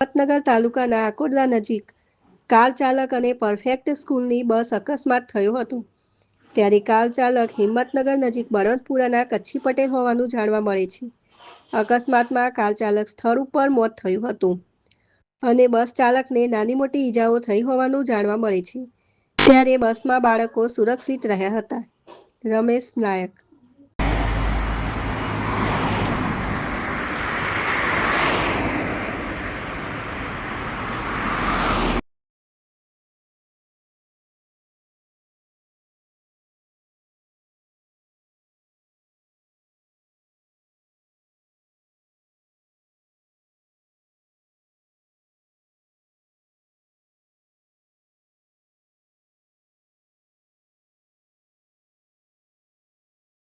હિંમતનગર તાલુકાના આકોડલા નજીક કાર ચાલક અને પરફેક્ટ સ્કૂલની બસ અકસ્માત થયો હતો. ત્યારે કાર ચાલક હિંમતનગર નજીક બળવંતપુરાના કચ્છી પટેલ હોવાનું જાણવા મળે છે. અકસ્માતમાં કાર ચાલક સ્થળ ઉપર મોત થયું હતું અને બસ ચાલકને નાની મોટી ઈજાઓ થઈ હોવાનું જાણવા મળે છે. ત્યારે બસમાં બાળકો સુરક્ષિત રહ્યા હતા. રમેશ નાયક